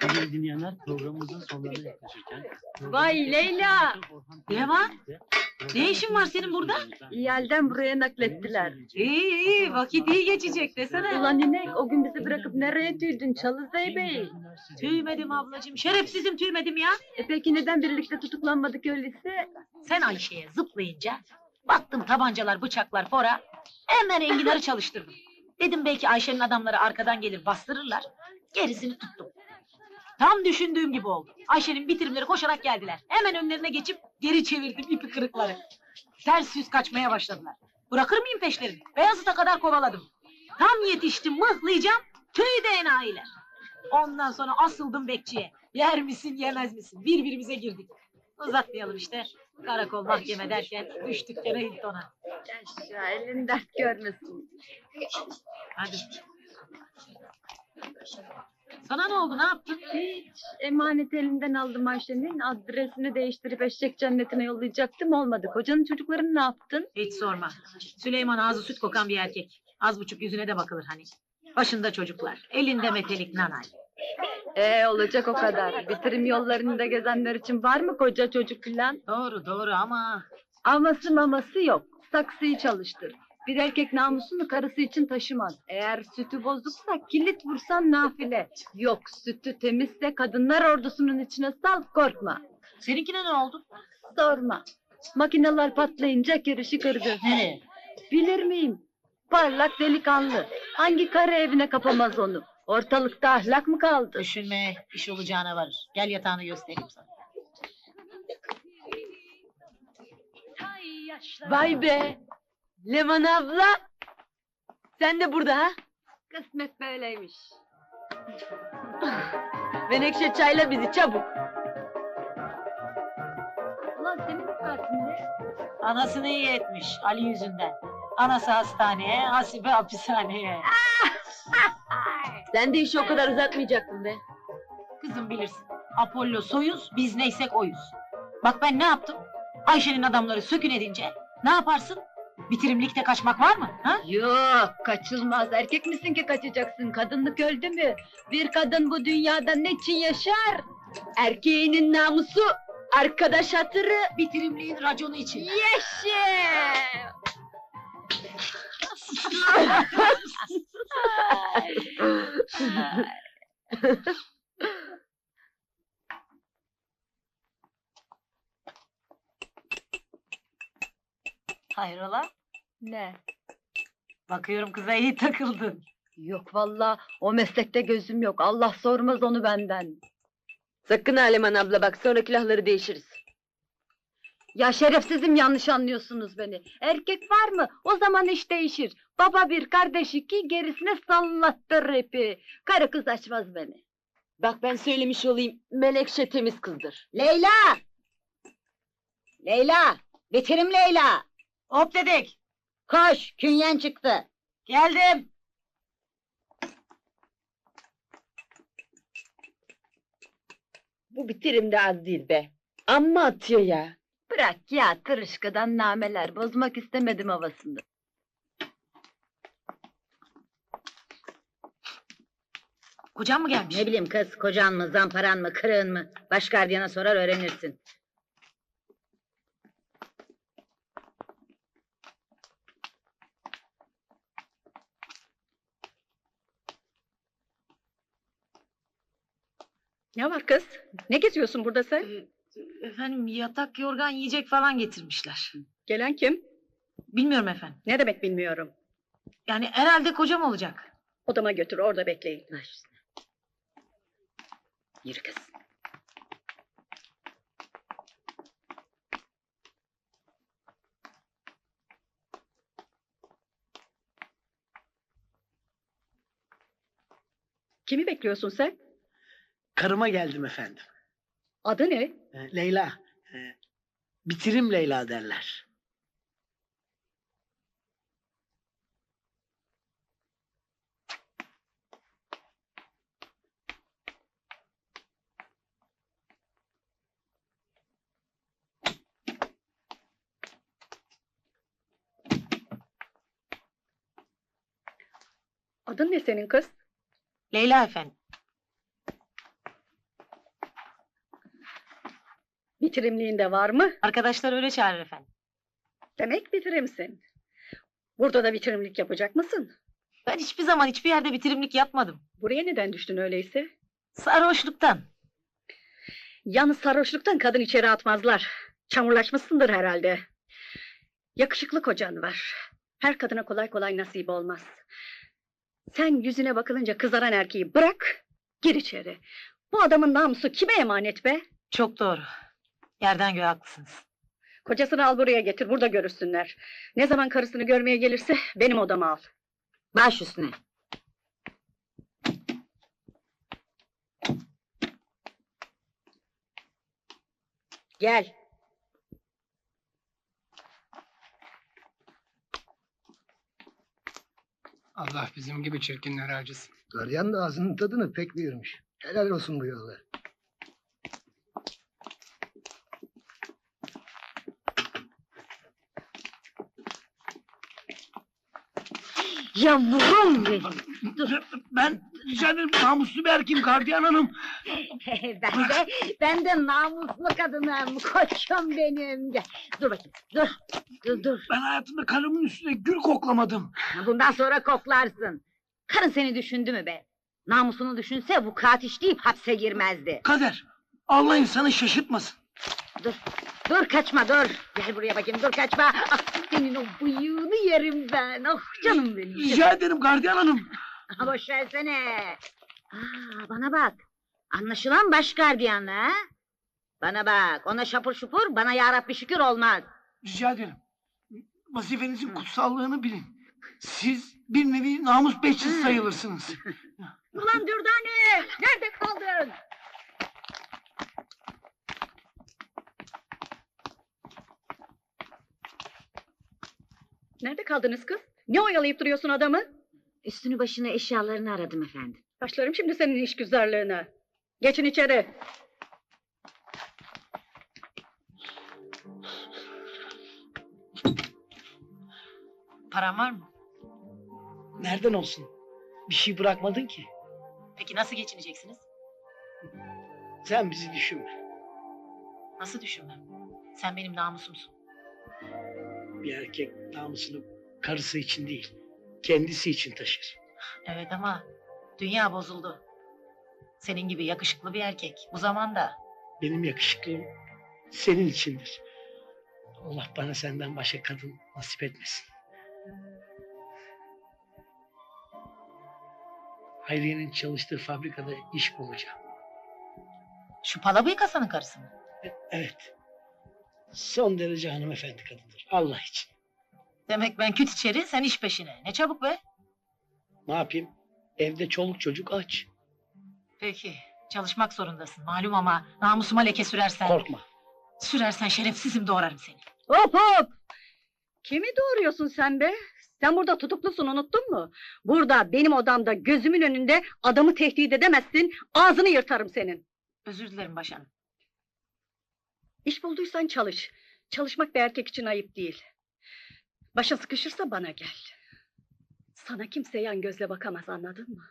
Sevgili dinleyenler programımızın sonlarına yaklaşırken... Vay Leyla! Ne var? Ne işin var senin burada? İyalden buraya naklettiler. İyi iyi vakit iyi geçecek desene. Ulan inek o gün bizi bırakıp nereye tüydün Çalızey Bey? Tüymedim ablacığım. Şerefsizim tüymedim ya. E peki neden birlikte tutuklanmadık öyleyse? Sen Ayşe'ye zıplayınca baktım tabancalar, bıçaklar, fora. Hemen enginarı çalıştırdım. Dedim belki Ayşe'nin adamları arkadan gelir bastırırlar. Gerisini tuttum. Tam düşündüğüm gibi oldu. Ayşe'nin bitirimleri koşarak geldiler. Hemen önlerine geçip geri çevirdim ipi kırıkları. Ters yüz kaçmaya başladılar. Bırakır mıyım peşlerini? Beyazıt'a kadar kovaladım. Tam yetiştim mıhlayacağım. Tüy de enayiler. Ondan sonra asıldım bekçiye. Yer misin yemez misin? Birbirimize girdik. Uzatmayalım işte. Karakol mahkeme derken düştük gene Hilton'a. Yaşa elin dert görmesin. Hadi. Sana ne oldu ne yaptın? Hiç emanet elinden aldım Ayşe'nin adresini değiştirip eşek cennetine yollayacaktım olmadı. Kocanın çocuklarını ne yaptın? Hiç sorma. Süleyman ağzı süt kokan bir erkek. Az buçuk yüzüne de bakılır hani. Başında çocuklar. Elinde metelik nanay. Ee olacak o kadar. Bitirim yollarında gezenler için var mı koca çocuk filan? Doğru doğru ama... Aması maması yok. Saksıyı çalıştır. Bir erkek namusunu karısı için taşımaz. Eğer sütü bozuksa kilit vursan nafile. Yok sütü temizse kadınlar ordusunun içine sal korkma. Seninkine ne oldu? Sorma. Makineler patlayınca kirişi kırdı. Nereye? Bilir miyim? Parlak delikanlı. Hangi karı evine kapamaz onu? Ortalıkta ahlak mı kaldı? Düşünme iş olacağına varır. Gel yatağını göstereyim sana. Vay be! Leman abla! Sen de burada ha? Kısmet böyleymiş. Menekşe çayla bizi çabuk. Ulan senin ne? Anasını iyi etmiş Ali yüzünden. Anası hastaneye, Hasibe hapishaneye. Sen de işi o kadar uzatmayacaktın be. Kızım bilirsin. Apollo soyuz, biz neysek oyuz. Bak ben ne yaptım? Ayşe'nin adamları sökün edince ne yaparsın? Bitirimlikte kaçmak var mı? Ha? Yok kaçılmaz. Erkek misin ki kaçacaksın? Kadınlık öldü mü? Bir kadın bu dünyada ne için yaşar? Erkeğinin namusu, arkadaş hatırı. Bitirimliğin raconu için. Yeşil! Hayrola? ne? Bakıyorum kıza iyi takıldın. Yok valla o meslekte gözüm yok. Allah sormaz onu benden. Sakın Aleman abla bak sonra külahları değişiriz. Ya şerefsizim yanlış anlıyorsunuz beni. Erkek var mı? O zaman iş değişir. Baba bir, kardeş iki, gerisine sallattır ipi. Karı kız açmaz beni. Bak ben söylemiş olayım Melekşe temiz kızdır. Leyla! Leyla! Bitirim Leyla! Hop dedik. Koş, künyen çıktı. Geldim. Bu bitirim de az değil be. Amma atıyor ya. Bırak ya tırışkadan nameler. Bozmak istemedim havasını. Kocan mı gelmiş? Ne bileyim kız, kocan mı, zamparan mı, kırığın mı? Baş gardiyana sorar öğrenirsin. Ne var kız? Ne geziyorsun burada sen? Ee, Efendim yatak, yorgan, yiyecek falan getirmişler. Gelen kim? Bilmiyorum efendim. Ne demek bilmiyorum. Yani herhalde kocam olacak. Odama götür orada bekleyin. Üstüne. Yürü kız. Kimi bekliyorsun sen? Karıma geldim efendim. Adı ne? Ee, Leyla. Ee, bitirim Leyla derler. Adın ne senin kız? Leyla efendim. Bitirimliğinde var mı? Arkadaşlar öyle çağırır efendim. Demek bitirimsin. Burada da bitirimlik yapacak mısın? Ben hiçbir zaman hiçbir yerde bitirimlik yapmadım. Buraya neden düştün öyleyse? Sarhoşluktan. Yalnız sarhoşluktan kadın içeri atmazlar. Çamurlaşmışsındır herhalde. Yakışıklı kocan var. Her kadına kolay kolay nasip olmaz. Sen yüzüne bakılınca kızaran erkeği bırak, gir içeri. Bu adamın namusu kime emanet be? Çok doğru. Yerden göğe haklısınız. Kocasını al buraya getir, burada görürsünler. Ne zaman karısını görmeye gelirse benim odama al. Baş üstüne. Gel. Allah bizim gibi çirkinler acısın. Gardiyan da ağzının tadını pek bilirmiş. Helal olsun bu yollar. Yavrum benim. Ben rica ederim namuslu bir erkeğim gardiyan hanım. ben de, ben de namuslu kadınım. Koçum benim. Gel, Dur bakayım. Dur. Dur dur. Ben hayatımda karımın üstüne gül koklamadım. Bundan sonra koklarsın. Karın seni düşündü mü be? Namusunu düşünse bu kat işleyip hapse girmezdi. Kader Allah insanı şaşırtmasın. Dur kaçma dur. Gel buraya bakayım dur kaçma. Ah, senin o bıyığını yerim ben. Oh canım benim. Rica ederim gardiyan hanım. Ha, boş versene. Aa, bana bak. Anlaşılan baş gardiyanla ha? Bana bak. Ona şapur şupur, bana yarabbi şükür olmaz. Rica ederim. Vazifenizin kutsallığını bilin. Siz bir nevi namus bekçisi sayılırsınız. Ulan Dürdane! Nerede kaldın? Nerede kaldınız kız? Ne oyalayıp duruyorsun adamı? Üstünü başını eşyalarını aradım efendim. Başlarım şimdi senin işgüzarlığına. Geçin içeri. Param var mı? Nereden olsun? Bir şey bırakmadın ki. Peki nasıl geçineceksiniz? Sen bizi düşünme. Nasıl düşünmem? Sen benim namusumsun. Bir erkek namusunu karısı için değil, kendisi için taşır. Evet ama dünya bozuldu. Senin gibi yakışıklı bir erkek bu zamanda. Benim yakışıklığım senin içindir. Allah bana senden başka kadın nasip etmesin. Hayriye'nin çalıştığı fabrikada iş bulacağım. Şu Palabıyık Hasan'ın karısı mı? Evet. Son derece hanımefendi kadındır. Allah için. Demek ben küt içeri sen iş peşine. Ne çabuk be. Ne yapayım? Evde çoluk çocuk aç. Peki çalışmak zorundasın malum ama namusuma leke sürersen. Korkma. Sürersen şerefsizim doğrarım seni. Hop hop! Kimi doğuruyorsun sen be? Sen burada tutuklusun unuttun mu? Burada benim odamda gözümün önünde adamı tehdit edemezsin. Ağzını yırtarım senin. Özür dilerim başkanım. İş bulduysan çalış. Çalışmak bir erkek için ayıp değil. Başa sıkışırsa bana gel. Sana kimse yan gözle bakamaz anladın mı?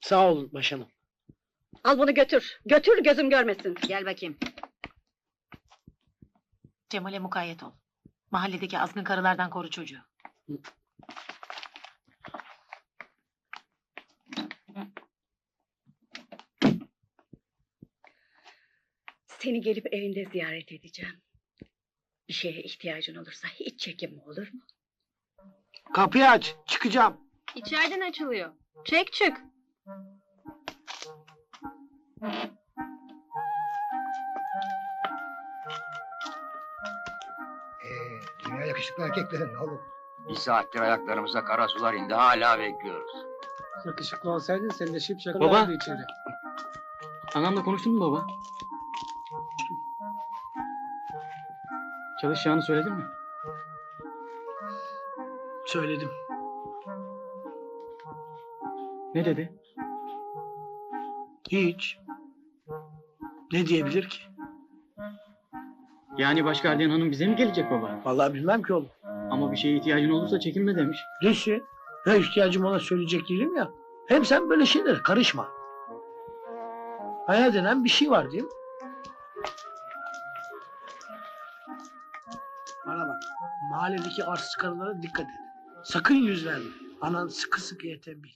Sağ olun başkanım. Al bunu götür. Götür gözüm görmesin. Gel bakayım. Cemal'e mukayyet ol. Mahalledeki azgın karılardan koru çocuğu. Seni gelip evinde ziyaret edeceğim. Bir şeye ihtiyacın olursa hiç çekinme olur mu? Kapıyı aç. Çıkacağım. İçeriden açılıyor. Çek çık. Ee, dünya yakışıklı erkeklerin oğlum. Bir saattir ayaklarımıza kara sular indi hala bekliyoruz. Yakışıklı olsaydın sen de şipşak Baba. içeri. Anamla konuştun mu baba? Çalışacağını söyledin mi? Söyledim. Ne dedi? Hiç. Ne diyebilir ki? Yani baş gardiyan hanım bize mi gelecek baba? Vallahi bilmem ki oğlum. Ama bir şeye ihtiyacın olursa çekinme demiş. Desin. Ne ihtiyacım ona söyleyecek değilim ya. Hem sen böyle şeylere karışma. Hayal denen bir şey var değil mi? Mahalledeki arsız karılara dikkat et. Sakın yüz verme. Anan sıkı sıkıya tembih.